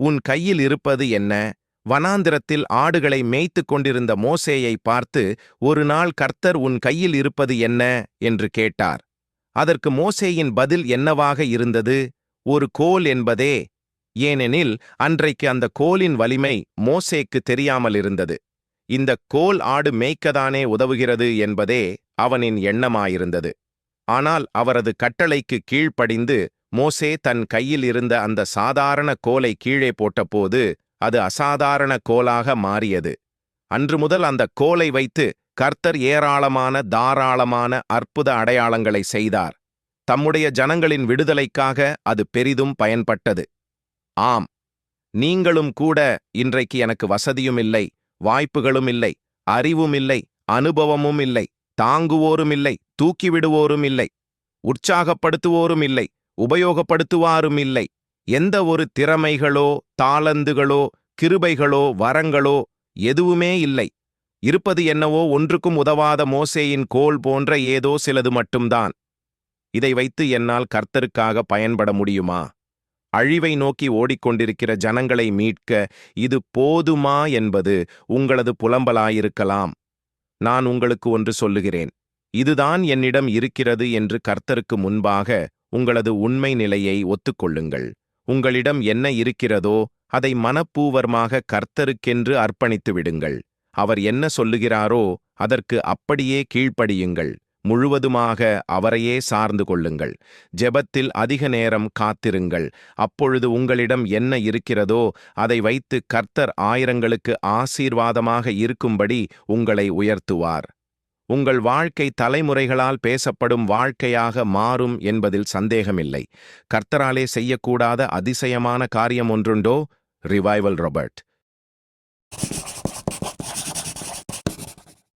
உன் கையில் இருப்பது என்ன? வனாந்திரத்தில் ஆடுகளை மேய்த்துக் கொண்டிருந்த மோசேயை பார்த்து ஒரு நாள் கர்த்தர் உன் கையில் இருப்பது என்ன என்று கேட்டார். அதற்கு மோசேயின் பதில் என்னவாக இருந்தது? ஒரு கோல் என்பதே. ஏனெனில் அன்றைக்கு அந்த கோலின் வலிமை மோசேக்கு தெரியாமல் இருந்தது. இந்த கோல் ஆடு மேய்க்கதானே உதவுகிறது என்பதே அவனின் எண்ணமாயிருந்தது. ஆனால் அவரது கட்டளைக்கு கீழ்ப்படிந்து மோசே தன் கையில் இருந்த அந்த சாதாரண கோலை கீழே போட்டபோது அது அசாதாரண கோலாக மாறியது. அன்று முதல் அந்த கோலை வைத்து கர்த்தர் ஏராளமான தாராளமான அற்புத அடையாளங்களை செய்தார். தம்முடைய ஜனங்களின் விடுதலைக்காக அது பெரிதும் பயன்பட்டது. ஆம் நீங்களும் கூட இன்றைக்கு எனக்கு வசதியும் இல்லை வாய்ப்புகளும் இல்லை அறிவும் இல்லை அனுபவமும் இல்லை தாங்குவோரும் இல்லை தூக்கிவிடுவோரும் இல்லை உற்சாகப்படுத்துவோரும் இல்லை உபயோகப்படுத்துவாரும் இல்லை எந்த ஒரு திறமைகளோ தாளந்துகளோ கிருபைகளோ வரங்களோ எதுவுமே இல்லை. இருப்பது என்னவோ ஒன்றுக்கும் உதவாத மோசேயின் கோல் போன்ற ஏதோ சிலது மட்டும்தான். இதை வைத்து என்னால் கர்த்தருக்காக பயன்பட முடியுமா? அழிவை நோக்கி ஓடிக்கொண்டிருக்கிற ஜனங்களை மீட்க இது போதுமா என்பது உங்களது புலம்பலாயிருக்கலாம். நான் உங்களுக்கு ஒன்று சொல்லுகிறேன். இதுதான் என்னிடம் இருக்கிறது என்று கர்த்தருக்கு முன்பாக உங்களது உண்மை நிலையை ஒத்துக்கொள்ளுங்கள். உங்களிடம் என்ன இருக்கிறதோ அதை மனப்பூர்வமாக கர்த்தருக்கென்று அர்ப்பணித்து விடுங்கள். அவர் என்ன சொல்லுகிறாரோ அதற்கு அப்படியே கீழ்ப்படியுங்கள். முழுவதுமாக அவரையே சார்ந்து கொள்ளுங்கள். ஜெபத்தில் அதிக நேரம் காத்திருங்கள். அப்பொழுது உங்களிடம் என்ன இருக்கிறதோ அதை வைத்து கர்த்தர் ஆயிரங்களுக்கு ஆசீர்வாதமாக இருக்கும்படி உங்களை உயர்த்துவார். உங்கள் வாழ்க்கை தலைமுறைகளால் பேசப்படும் வாழ்க்கையாக மாறும் என்பதில் சந்தேகமில்லை. கர்த்தராலே செய்யக்கூடாத அதிசயமான காரியம் ஒன்றுண்டோ? Revival Robert